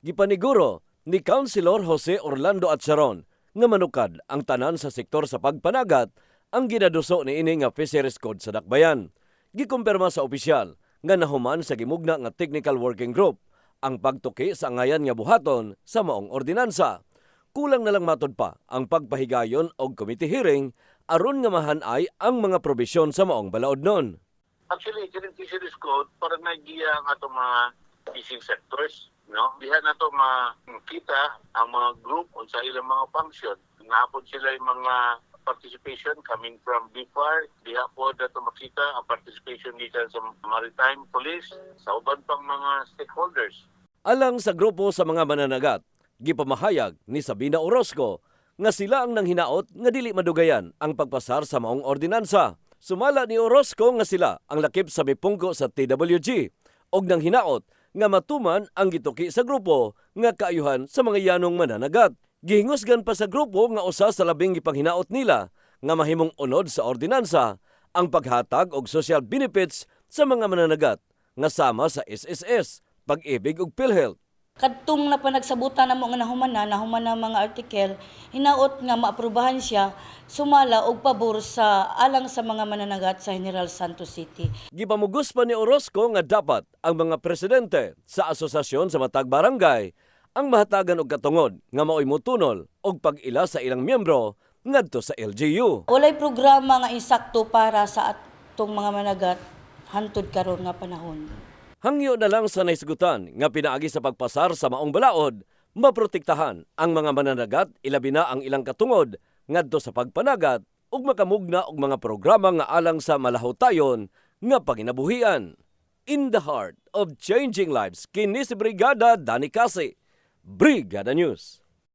Gipaniguro ni Councilor Jose Orlando Atcharon nga manukad ang tanan sa sektor sa pagpanagat ang ginaduso ni ini nga fisheries code sa Dakbayan. Gikumpirma sa opisyal nga nahuman sa gimugna nga technical working group ang pagtuki sa ngayan nga buhaton sa maong ordinansa. Kulang na lang matod pa ang pagpahigayon og committee hearing aron nga mahanay ang mga probisyon sa maong balaod nun. Actually, kining fisheries code para nagiya ang ato mga fishing sectors, no? Diha na to makita ang mga group unsa ilang mga function. Nahapon sila yung mga participation coming from BIFAR. Diha po na to makita ang participation dito sa Maritime Police, sa uban pang mga stakeholders. Alang sa grupo sa mga mananagat, gipamahayag ni Sabina Orozco nga sila ang nanghinaot nga dili madugayan ang pagpasar sa maong ordinansa. Sumala ni Orozco nga sila ang lakip sa mipungko sa TWG og nanghinaot nga matuman ang gituki sa grupo nga kaayuhan sa mga yanong mananagat. Gihingusgan pa sa grupo nga usa sa labing gipanghinaot nila nga mahimong unod sa ordinansa ang paghatag og social benefits sa mga mananagat nga sama sa SSS, pag-ibig ug PhilHealth. Kadtong na pa nagsabutan na mo nga nahuman na, nahuman na mga artikel, hinaot nga maaprubahan siya, sumala og pabor sa alang sa mga mananagat sa General Santos City. Gipamugos pa ni Orozco nga dapat ang mga presidente sa asosasyon sa matag barangay ang mahatagan og katungod nga maoy mutunol og pag-ila sa ilang miyembro ngadto sa LGU. Walay programa nga insakto para sa atong mga managat hantod karon nga panahon. Hangyo na lang sa naisgutan nga pinaagi sa pagpasar sa maong balaod, maprotektahan ang mga mananagat ilabi na ang ilang katungod ngadto sa pagpanagat ug makamugna og mga programa nga alang sa malahotayon nga panginabuhian. In the heart of changing lives, kini si Brigada Dani Kasi, Brigada News.